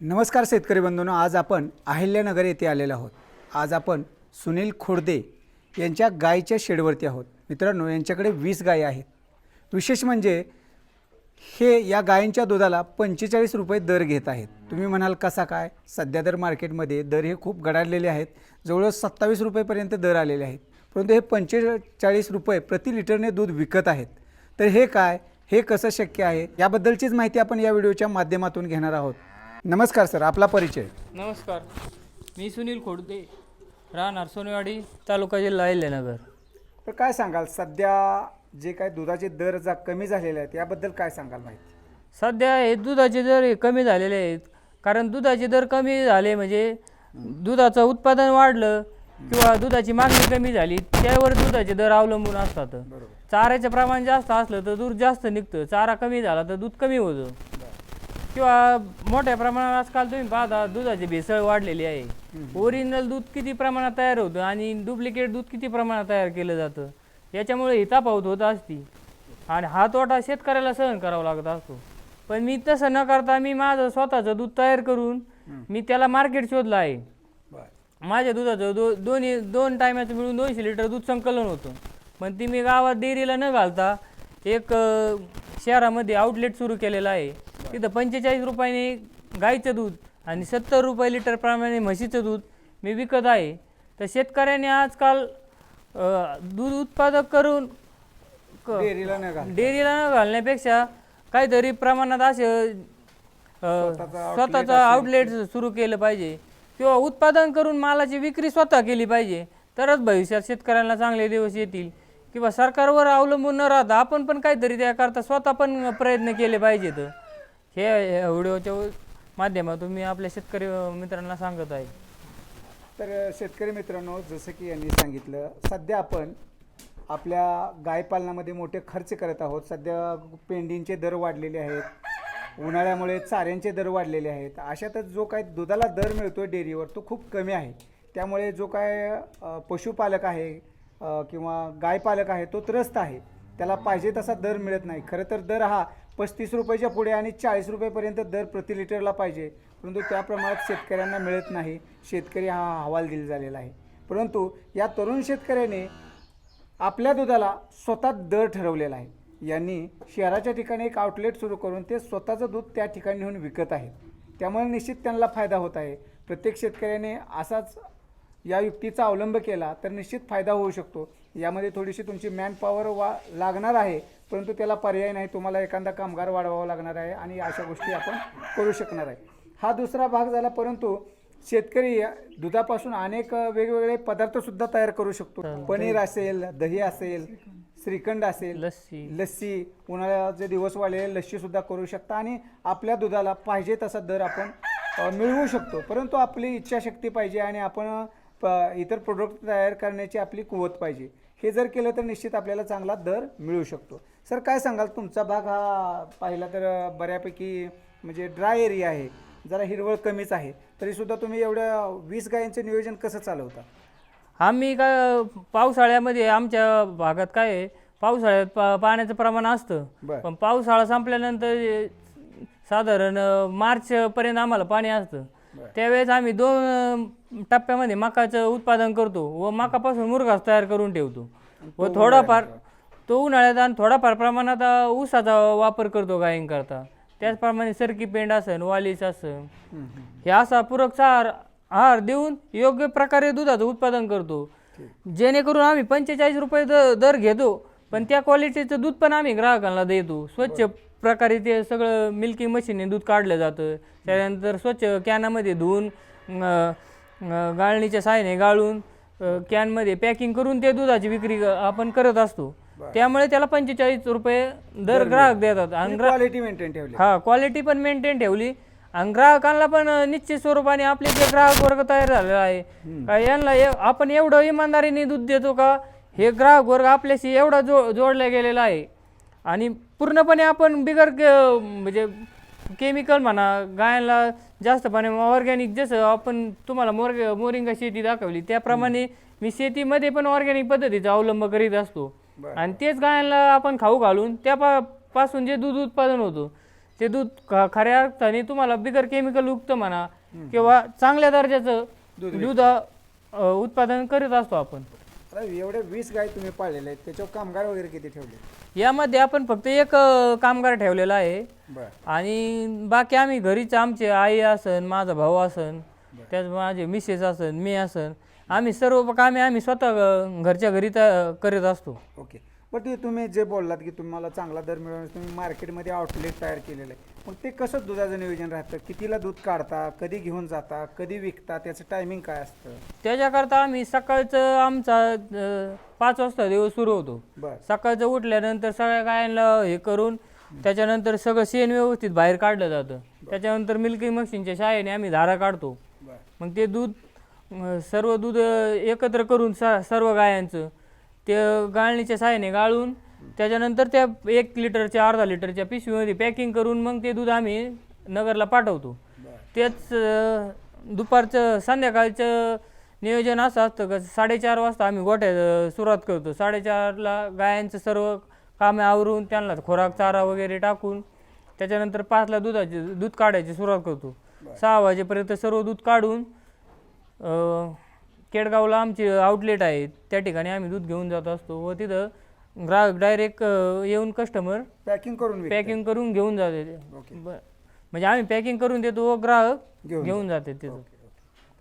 नमस्कार शेतकरी बंधूंनो आज आपण अहिल्यानगर येथे आलेलो आहोत. आज आपण सुनील खोडदे यांच्या गायीच्या शेडवरती आहोत. मित्रांनो यांच्याकडे वीस गायी आहेत. विशेष म्हणजे हे या गायींच्या दुधाला पंचेचाळीस रुपये दर घेत आहेत. तुम्ही म्हणाल कसा काय? सध्या दर मार्केटमध्ये दर हे खूप गडाडलेले आहेत. जवळजवळ सत्तावीस रुपयेपर्यंत दर आलेले आहेत. परंतु हे पंचेचाळीस रुपये प्रति लिटरने दूध विकत आहेत. तर हे काय? हे कसं शक्य आहे? याबद्दलचीच माहिती आपण या व्हिडिओच्या माध्यमातून घेणार आहोत. नमस्कार सर आपला परिचय. नमस्कार. मी सुनील खोडते राहणार सोनेवाडी तालुका जिल्हा अहिल्यानगर. तर काय सांगाल सध्या जे काय दुधाचे दर जा कमी झालेले आहेत याबद्दल काय सांगाल माहिती? सध्या हे दुधाचे दर हे कमी झालेले आहेत कारण दुधाचे दर कमी झाले म्हणजे दुधाचं उत्पादन वाढलं किंवा दुधाची मागणी कमी झाली त्यावर दुधाचे दर अवलंबून असतात. बरोबर. चाऱ्याचं प्रमाण जास्त असलं तर दूध जास्त निघतं चारा कमी झाला तर दूध कमी होतं. किंवा मोठ्या प्रमाणात आजकाल तुम्ही पाहता दुधाची भेसळ वाढलेली आहे. ओरिजिनल दूध किती प्रमाणात तयार होतं आणि डुप्लिकेट दूध किती प्रमाणात तयार केलं जातं? याच्यामुळे ही तफावत होत असती. आणि हा तोटा शेतकऱ्याला सहन करावा लागत असतो. पण मी तसं न करता मी माझं स्वतःचं दूध तयार करून मी त्याला मार्केट शोधलं आहे. माझ्या दुधाचं दो दोन्ही दोन टायमाचं मिळून दोनशे लिटर दूध संकलन होतं. पण ती मी गावात डेअरीला न घालता एक शहरामध्ये आउटलेट सुरू केलेलं आहे. तिथं पंचेचाळीस रुपयाने गाईचं दूध आणि सत्तर रुपये लिटर प्रमाणे म्हशीचं दूध मी विकत आहे. तर शेतकऱ्याने आजकाल दूध उत्पादक करून क- डेअरीला न घालण्यापेक्षा काहीतरी प्रमाणात असे अ, स्वतःचं आउटलेट सुरू केलं पाहिजे किंवा उत्पादन करून मालाची विक्री स्वतः केली पाहिजे तरच भविष्यात शेतकऱ्यांना चांगले दिवस येतील. किंवा सरकारवर अवलंबून न राहता आपण पण काहीतरी त्याकरता स्वतः पण प्रयत्न केले पाहिजेत. हे व्हिडिओच्या माध्यमातून मी आपल्या शेतकरी मित्रांना सांगत आहे. तर शेतकरी मित्रांनो जसं की यांनी सांगितलं सध्या आपण आपल्या गायपालनामध्ये मोठे खर्च करत आहोत. सध्या पेंडींचे दर वाढलेले आहेत उन्हाळ्यामुळे चाऱ्यांचे दर वाढलेले आहेत. अशातच जो काय दुधाला दर मिळतो डेअरीवर तो खूप कमी आहे. त्यामुळे जो काय पशुपालक आहे किंवा गायपालक आहे तो त्रस्त आहे. त्याला पाहिजे तसा दर मिळत नाही. खरं तर दर हा पस्तीस रुपयाच्या पुढे आणि चाळीस रुपयेपर्यंत दर प्रति लिटरला पाहिजे. परंतु त्या प्रमाणात शेतकऱ्यांना मिळत नाही. शेतकरी हा अहवाल दिला झालेला आहे. परंतु या तरुण शेतकऱ्याने आपल्या दुधाला स्वतः दर ठरवलेला आहे. यांनी शहराच्या ठिकाणी एक आउटलेट सुरू करून ते स्वतःचं दूध त्या ठिकाणी नेऊन विकत आहेत. त्यामुळे निश्चित त्यांना फायदा होत आहे. प्रत्येक शेतकऱ्याने असाच या युक्तीचा अवलंब केला तर निश्चित फायदा होऊ शकतो. यामध्ये थोडीशी तुमची मॅन पॉवर वा लागणार आहे. परंतु त्याला पर्याय नाही. तुम्हाला एखादा कामगार वाढवावा लागणार आहे आणि अशा गोष्टी आपण करू शकणार आहे. हा दुसरा भाग झाला परंतु शेतकरी दुधापासून अनेक वेगवेगळे पदार्थ सुद्धा तयार करू शकतो. पनीर असेल दही असेल श्रीखंड असेल लस्सी. लस्सी उन्हाळ्याचे दिवस वाढलेले लस्सी सुद्धा करू शकता आणि आपल्या दुधाला पाहिजे तसा दर आपण मिळवू शकतो. परंतु आपली इच्छाशक्ती पाहिजे आणि आपण प- इतर प्रोडक्ट तयार करण्याची आपली कुवत पाहिजे. हे जर केलं तर निश्चित आपल्याला चांगला दर मिळू शकतो. सर काय सांगाल? तुमचा भाग हा पाहिला तर बऱ्यापैकी म्हणजे ड्राय एरिया आहे. जरा हिरवळ कमीच आहे. तरीसुद्धा तुम्ही एवढ्या वीस गायांचं नियोजन कसं चालवता? आम्ही काय पावसाळ्यामध्ये आमच्या भागात काय आहे पावसाळ्यात पा पाण्याचं प्रमाण असतं. बरं. पण पावसाळा संपल्यानंतर जे साधारण अ, मार्चपर्यंत आम्हाला पाणी असतं. त्यावेळेस आम्ही दोन अ, टप्प्यामध्ये मकाचं उत्पादन करतो व मकापासून मुरघास तयार करून ठेवतो. व थोडाफार तो उन्हाळ्यात आणि थोडाफार प्रमाणात ऊसाचा वापर करतो गायींकरता. त्याचप्रमाणे सरकी पेंड असन वालीस असन. हे असा पूरक चार आहार देऊन योग्य प्रकारे दुधाचं उत्पादन करतो. जेणेकरून आम्ही पंचेचाळीस रुपये द दर घेतो पण त्या क्वालिटीचं दूध पण आम्ही ग्राहकांना देतो. स्वच्छ प्रकारे ते सगळं मिल्किंग मशीनने दूध काढलं जातं. त्यानंतर स्वच्छ कॅनामध्ये धुवून गाळणीच्या साहाय्याने गाळून कॅनमध्ये पॅकिंग करून ते दुधाची विक्री क- आपण करत असतो. त्यामुळे त्याला पंचेचाळीस रुपये दर ग्राहक देतात. आणि क्वालिटी मेंटेन ठेवली. हा क्वालिटी पण मेंटेन ठेवली. आणि ग्राहकांना पण निश्चित स्वरूपाने आपले जे ग्राहक वर्ग तयार झालेला आहे का यांना आपण एवढं इमानदारीने दूध देतो का? हे ग्राहक वर्ग आपल्याशी एवढा जो जोडला गेलेला आहे. आणि पूर्णपणे आपण बिगर म्हणजे केमिकल म्हणा गायला जास्तपणे ऑर्गॅनिक जसं आपण तुम्हाला मोरग मोरिंगा शेती दाखवली त्याप्रमाणे मी शेतीमध्ये पण ऑर्गॅनिक पद्धतीचा अवलंब करीत असतो. आणि तेच गायांना आपण खाऊ घालून त्या पा- पासून जे दूध उत्पादन होतं ते दूध ख- खऱ्या अर्थाने तुम्हाला बिगर केमिकल युक्त म्हणा किंवा चांगल्या दर्जाचं दूध अ, उत्पादन करीत असतो आपण. आता एवढे वीस गाय तुम्ही पाळलेले आहेत त्याच्यावर कामगार वगैरे किती ठेवले? यामध्ये आपण फक्त एक अ, कामगार ठेवलेला आहे. बरं. आणि बाकी आम्ही घरीच आमचे आई असन माझा भाऊ असन त्याच माझे मिसेस असन मी असन. आम्ही सर्व कामे आम्ही स्वतः घरच्या घरी त- करीत असतो. ओके. पण ते तुम्ही जे बोललात की तुम्हाला चांगला दर मिळवण्यास तुम्ही मार्केटमध्ये आउटलेट तयार केलेलं आहे. मग ते कसं दुधाचं नियोजन राहतं? कितीला दूध काढता? कधी घेऊन जाता? कधी विकता? त्याचं टायमिंग काय असतं? त्याच्याकरता आम्ही सकाळचं आमचा अ, पाच वाजता दिवस सुरू होतो. बरं. सकाळचं उठल्यानंतर सगळ्या गायांना हे करून त्याच्यानंतर सगळं शेण व्यवस्थित बाहेर काढलं जातं. त्याच्यानंतर मिल्किंग मशीनच्या शाळेने आम्ही धारा काढतो. बरं. मग ते दूध सर्व दूध एकत्र करून स सर्व गायांचं ते गाळणीच्या साहाय्याने गाळून त्याच्यानंतर त्या एक लिटरच्या अर्धा लिटरच्या पिशवीमध्ये पॅकिंग करून मग ते दूध आम्ही नगरला पाठवतो. तेच दुपारचं संध्याकाळचं नियोजन असं असतं का साडेचार वाजता आम्ही गोठ्या सुरुवात करतो. साडेचारला गायांचं सर्व कामे आवरून त्यांना खोराक चारा वगैरे टाकून त्याच्यानंतर पाचला दुधाची दूध काढायची सुरुवात करतो. सहा वाजेपर्यंत सर्व दूध काढून केडगावला आमची आउटलेट आहे त्या ठिकाणी आम्ही दूध घेऊन जात असतो व तिथं ग्राहक डायरेक्ट येऊन कस्टमर पॅकिंग करून. पॅकिंग करून घेऊन जाते ते. ओके. ब- म्हणजे आम्ही पॅकिंग करून देतो व ग्राहक घेऊन घेऊन जाते तिथं.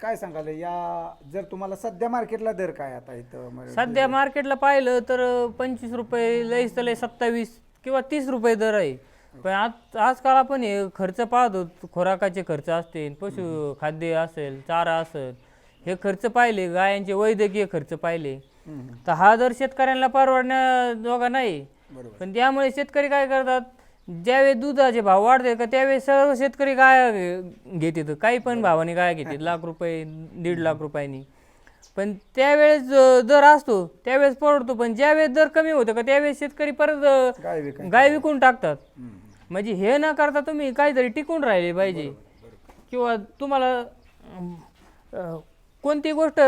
काय सांगाल या जर तुम्हाला सध्या मार्केटला दर काय आता इथं म्हणजे सध्या मार्केटला पाहिलं तर पंचवीस रुपये लईच तर लई सत्तावीस किंवा तीस रुपये दर आहे पण आज आजकाल आपण हे खर्च पाहतो खोराकाचे खर्च असतील पशु खाद्य असेल चारा असेल हे खर्च पाहिले गायांचे वैद्यकीय खर्च पाहिले. तर हा दर शेतकऱ्यांना परवडण्याजोगा नाही. पण त्यामुळे शेतकरी काय करतात ज्यावेळेस दुधाचे भाव वाढते का त्यावेळेस सर्व शेतकरी गाय घेतात. काही पण भावाने गाय घेतात लाख रुपये दीड लाख रुपयांनी. पण त्यावेळेस दर असतो त्यावेळेस परवडतो पण ज्यावेळेस दर कमी होतं का त्यावेळेस शेतकरी परत गाय विकून टाकतात. म्हणजे हे न करता तुम्ही काहीतरी टिकून राहिले पाहिजे. किंवा तुम्हाला अं, कोणती गोष्ट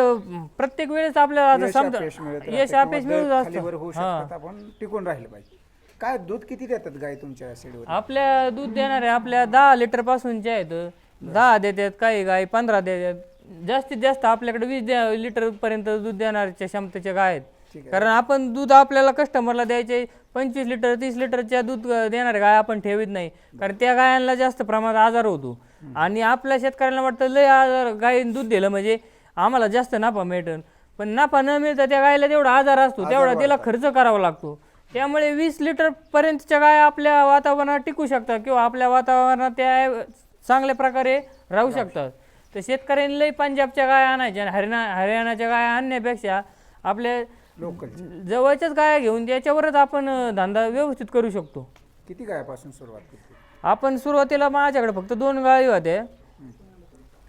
प्रत्येक वेळेस आपल्याला आता समजा यश दर मिळत खालीवर होऊ असतं हा. शकतात आपण टिकून राहिलं पाहिजे. काय दूध किती देतात गाय तुमच्या शेडवर आपल्या दूध देणारे आपल्या दहा लिटर पासूनचे आहेत. दहा देतात काही गाय पंधरा देतात. जास्तीत जास्त आपल्याकडे वीस द्या लिटर पर्यंत दूध देणाऱ्याच्या क्षमतेच्या गाय आहेत. कारण आपण दूध आपल्याला कस्टमरला द्यायचे पंचवीस लिटर तीस लिटरच्या दूध देणाऱ्या गाय आपण ठेवीत नाही. कारण त्या गायांना जास्त प्रमाणात आजार होतो. आणि आपल्या शेतकऱ्यांना वाटतं लय आजार गाय दूध दिलं म्हणजे आम्हाला जास्त नफा मिळतं पण नफा न मिळता त्या गायला तेवढा आजार असतो तेवढा त्याला खर्च करावा लागतो. त्यामुळे वीस लिटर पर्यंतच्या गाय आपल्या वातावरणात टिकू शकतात किंवा आपल्या वातावरणात त्या चांगल्या प्रकारे राहू शकतात. तर शेतकऱ्यांनी लई पंजाबच्या गाय आणायच्या आणि हरियाणा हरियाणाच्या गाय आणण्यापेक्षा आपल्या लोकल जवळच्याच गाया घेऊन त्याच्यावरच आपण अं, धंदा व्यवस्थित करू शकतो. किती गायापासून सुरुवात आपण सुरुवातीला माझ्याकडे फक्त दोन गायी होत्या.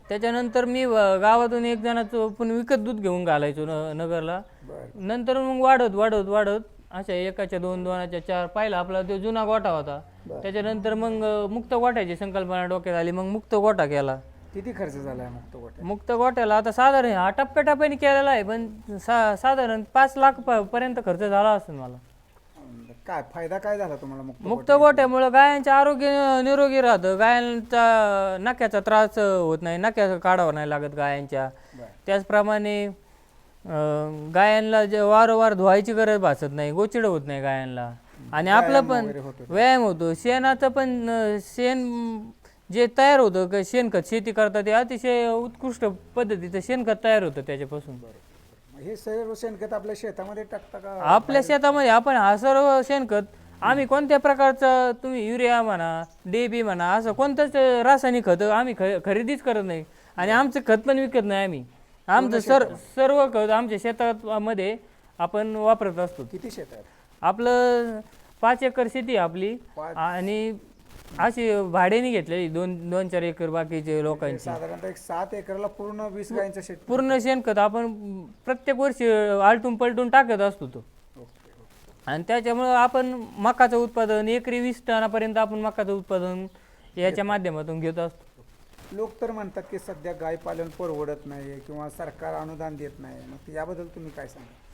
त्याच्यानंतर मी अं, गावातून एक जणाचं पण विकत दूध घेऊन घालायचो न नगरला. बरं. नंतर मग वाढत वाढत वाढत अशा एकाच्या दोन दोनाच्या चार पाहिला आपला तो जुना गोठा होता. त्याच्यानंतर मग अं, मुक्त गोठ्याची संकल्पना डोक्यात आली मग मुक्त गोठा केला. किती खर्च झाला आहे मुक्त गोट्या मुक्त गोठ्याला आता साधारण हा टप्प्याटप्प्याने केलेला आहे पण सा साधारण पाच लाख प- पर्यंत खर्च झाला असेल मला. काय फायदा काय झाला तुम्हाला मुक्त मुक्त गोठ्यामुळं गायांचे आरोग्य निरोगी राहतं. गायांचा नक्याचा त्रास होत नाही नक्या काढावं नाही लागत गायांच्या. त्याचप्रमाणे अं, गायांना जे वारंवार धुवायची गरज भासत नाही गोचिड होत नाही गायांना. आणि आपलं पण व्यायाम होतो. शेणाचं पण अं, शेण जे तयार होतं क- शेणखत शेती करतात ते अतिशय उत्कृष्ट पद्धतीचं शेणखत तयार होतं त्याच्यापासून. मग हे सर्व शेणखत आपल्या शेतामध्ये टाकता का? आपल्या शेतामध्ये आपण हा सर्व शेणखत आम्ही कोणत्या प्रकारचं तुम्ही युरिया म्हणा डीबी म्हणा असं कोणतंच रासायनिक खत आम्ही ख खरेदीच करत नाही. आणि आमचं खत पण विकत नाही आम्ही. आमचं सर सर्व खत आमच्या शेतामध्ये आपण वापरत असतो. किती शेत आहेत आपलं पाच एकर शेती आहे आपली. आणि अशी भाड्याने घेतलेली दोन दोन चार एकर बाकीचे लोकांची. साधारणतः एक सात एकरला पूर्ण वीस गायींचं शेत. पूर्ण शेणखत आपण प्रत्येक वर्षी आलटून पलटून टाकत असतो तो. ओके. ओके आणि त्याच्यामुळं आपण मकाचं उत्पादन एकरी वीस टनापर्यंत आपण मकाचं उत्पादन याच्या माध्यमातून घेत असतो. लोक तर म्हणतात की सध्या गाय पालन परवडत नाही किंवा सरकार अनुदान देत नाही मग याबद्दल तुम्ही काय सांगा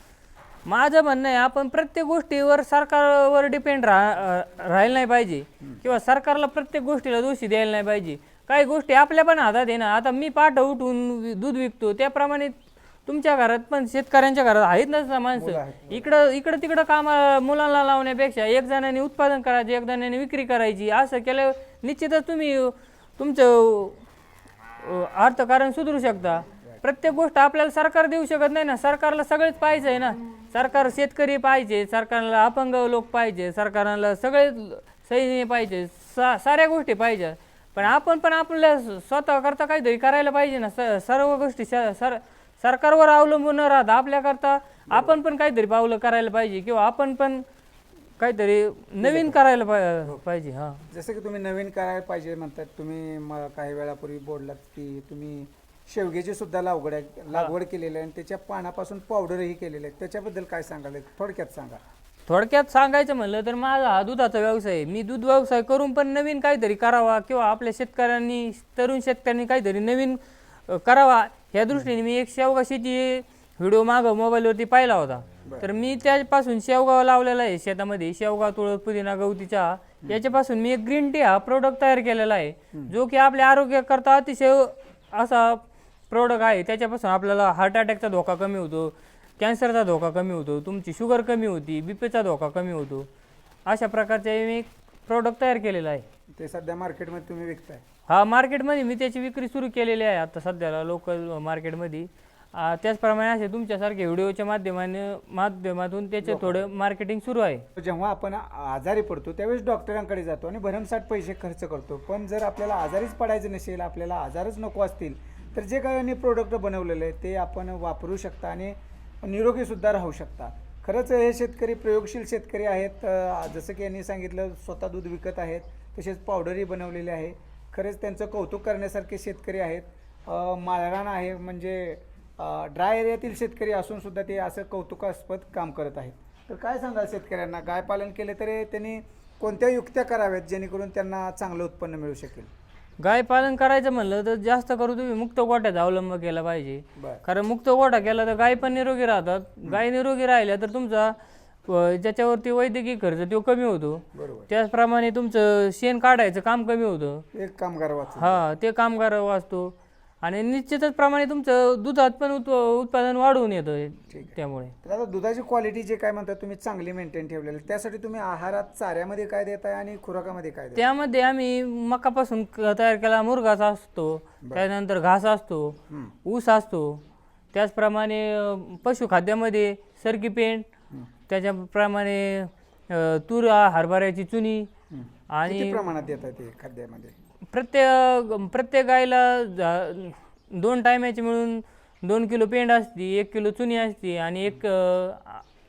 माझं म्हणणं आहे आपण प्रत्येक गोष्टीवर सरकारवर डिपेंड राहा राहायला नाही पाहिजे. किंवा सरकारला प्रत्येक गोष्टीला दोषी द्यायला नाही पाहिजे. काही गोष्टी आपल्या पण हातात आहे ना. आता मी पाठ उठून दूध विकतो त्याप्रमाणे तुमच्या घरात पण शेतकऱ्यांच्या घरात आहेत ना माणसं. इकडं इकडं तिकडं कामा मुलांना लावण्यापेक्षा एक जणांनी उत्पादन करायचं एक जणांनी विक्री करायची. असं केलं निश्चितच तुम्ही तुमचं अर्थकारण सुधरू शकता. प्रत्येक गोष्ट आपल्याला सरकार देऊ शकत नाही ना. सरकारला सगळेच पाहिजे आहे ना. सरकार शेतकरी पाहिजे सरकारला अपंग लोक पाहिजे सरकारला सगळे सैन्य पाहिजे सा साऱ्या गोष्टी पाहिजे. पण आपण पण आपल्या स्वतः करता काहीतरी करायला पाहिजे ना स सर्व गोष्टी स- सर सरकारवर अवलंबून न राहता आपल्याकरता आपण पण काहीतरी पावलं करायला पाहिजे किंवा आपण पण काहीतरी नवीन करायला पा- पाहिजे हां. जसं की तुम्ही नवीन करायला पाहिजे म्हणतात तुम्ही म काही वेळापूर्वी बोललात की तुम्ही शेवग्याची सुद्धा लागवड आहे. लागवड केलेली आहे आणि त्याच्या पानापासून पावडरही केलेले आहे त्याच्याबद्दल काय सांगाल? थोडक्यात सांगा. थोडक्यात सांगायचं म्हणलं तर माझा हा दुधाचा व्यवसाय आहे. मी दूध व्यवसाय करून पण नवीन काहीतरी करावा किंवा आपल्या शेतकऱ्यांनी तरुण शेतकऱ्यांनी काहीतरी नवीन करावा ह्या दृष्टीने मी एक शेवगा शेती व्हिडिओ मागं मोबाईलवरती पाहिला होता. तर मी त्यापासून शेवगा लावलेला आहे शेतामध्ये. शेवगा तुळस पुदिना गवती चहा याच्यापासून मी एक ग्रीन टी हा प्रोडक्ट तयार केलेला आहे. जो की आपल्या आरोग्याकरता अतिशय असा प्रोडक्ट आहे त्याच्यापासून आपल्याला हार्ट अटॅकचा धोका कमी होतो कॅन्सरचा धोका कमी होतो तुमची शुगर कमी होती बीपीचा धोका कमी होतो. अशा प्रकारचे मी प्रोडक्ट तयार केलेला आहे. ते सध्या मार्केटमध्ये तुम्ही विकताय. हा मार्केटमध्ये मी त्याची विक्री सुरू केलेली आहे आता सध्याला लोकल मार्केटमध्ये त्याचप्रमाणे असे तुमच्यासारखे व्हिडिओच्या माध्यमाने माध्यमातून त्याचे थोडं मार्केटिंग सुरू आहे. जेव्हा आपण आजारी पडतो त्यावेळेस डॉक्टरांकडे जातो आणि भरमसाठ पैसे खर्च करतो. पण जर आपल्याला आजारीच पडायचं नसेल आपल्याला आजारच नको असतील तर जे काही यांनी प्रोडक्ट बनवलेले आहे ते आपण वापरू शकता आणि निरोगीसुद्धा राहू शकता. खरंच हे शेतकरी प्रयोगशील शेतकरी आहेत. जसं की यांनी सांगितलं स्वतः दूध विकत आहेत तसेच पावडरही बनवलेले आहे. खरंच त्यांचं कौतुक करण्यासारखे शेतकरी आहेत. माळराण माळरान आहे म्हणजे ड्राय एरियातील शेतकरी असूनसुद्धा ते असं कौतुकास्पद काम करत आहेत. तर काय सांगाल शेतकऱ्यांना? गाय पालन केले तरी त्यांनी कोणत्या युक्त्या कराव्यात जेणेकरून त्यांना चांगलं उत्पन्न मिळू शकेल? गाय पालन करायचं म्हणलं तर जास्त करून तुम्ही मुक्त गोठ्याचा अवलंब केला पाहिजे. बरं. कारण मुक्त गोठा केला तर गाय पण निरोगी राहतात. गाय निरोगी राहिल्या तर तुमचा अ, ज्याच्यावरती वैद्यकीय खर्च तो कमी होतो. बरोबर. त्याचप्रमाणे तुमचं शेण काढायचं काम कमी होतं. एक कामगार वाचून हा ते कामगार वाचतो. आणि निश्चितच प्रमाणे तुमचं दुधात पण उत उत्पादन वाढवून येतं त्यामुळे. तर आता दुधाची क्वालिटी जे काय म्हणतात तुम्ही चांगली मेंटेन ठेवलेली. त्यासाठी तुम्ही आहारात चाऱ्यामध्ये काय देताय आणि खुराकामध्ये काय देताय? त्यामध्ये आम्ही मकापासून क- तयार केला मुरगाचा असतो त्यानंतर घास असतो ऊस असतो त्याचप्रमाणे अ, पशुखाद्यामध्ये सरकी पेंट त्याच्याप्रमाणे अ, तूर हरभऱ्याची चुनी आणि किती प्रमाणात देताय ते खाद्यामध्ये? प्रत्येक प्रत्येक गायला दोन टायमाची मिळून दोन किलो पेंड असते एक किलो चुनी असते आणि एक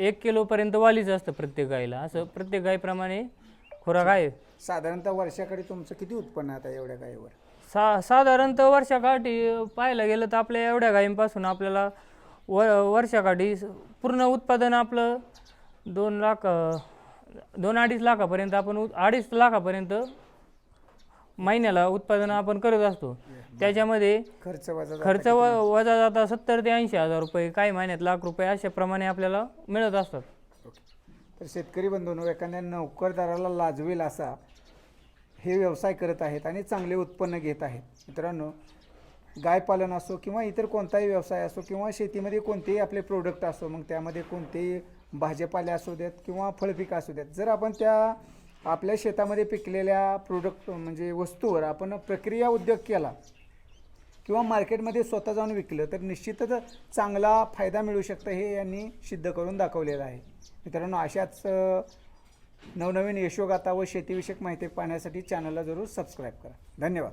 एक किलोपर्यंत वालीच असतं प्रत्येक गायला. असं प्रत्येक गायप्रमाणे खुराक आहे. साधारणतः वर्षाकडे तुमचं किती उत्पन्न आता एवढ्या गायीवर? सा साधारणतः वर्षाकाठी पाहायला गेलं तर आपल्या एवढ्या गायींपासून आपल्याला व वर्षाकाठी पूर्ण उत्पादन आपलं दोन लाख दोन अडीच लाखापर्यंत आपण अडीच लाखापर्यंत महिन्याला उत्पादन आपण करत असतो. त्याच्यामध्ये खर्च वजा खर्च व वजा जाता सत्तर ते ऐंशी हजार रुपये काही महिन्यात लाख रुपये अशा प्रमाणे आपल्याला मिळत असतात. तर शेतकरी बंधूंनो एखाद्या नोकरदाराला लाजवेल असा हे व्यवसाय करत आहेत आणि चांगले उत्पन्न घेत आहेत. मित्रांनो गायपालन असो किंवा इतर कोणताही व्यवसाय असो किंवा शेतीमध्ये कोणतेही आपले प्रोडक्ट असो मग त्यामध्ये कोणतेही भाजीपाले असू देत किंवा फळपिकं असू देत जर आपण त्या आपल्या शेतामध्ये पिकलेल्या प्रोडक्ट म्हणजे वस्तूवर आपण प्रक्रिया उद्योग केला किंवा मार्केटमध्ये स्वतः जाऊन विकलं तर निश्चितच चांगला फायदा मिळू शकतं हे यांनी सिद्ध करून दाखवलेलं आहे. मित्रांनो अशाच नवनवीन यशोगाथा व शेतीविषयक माहिती पाहण्यासाठी चॅनलला जरूर सबस्क्राईब करा. धन्यवाद.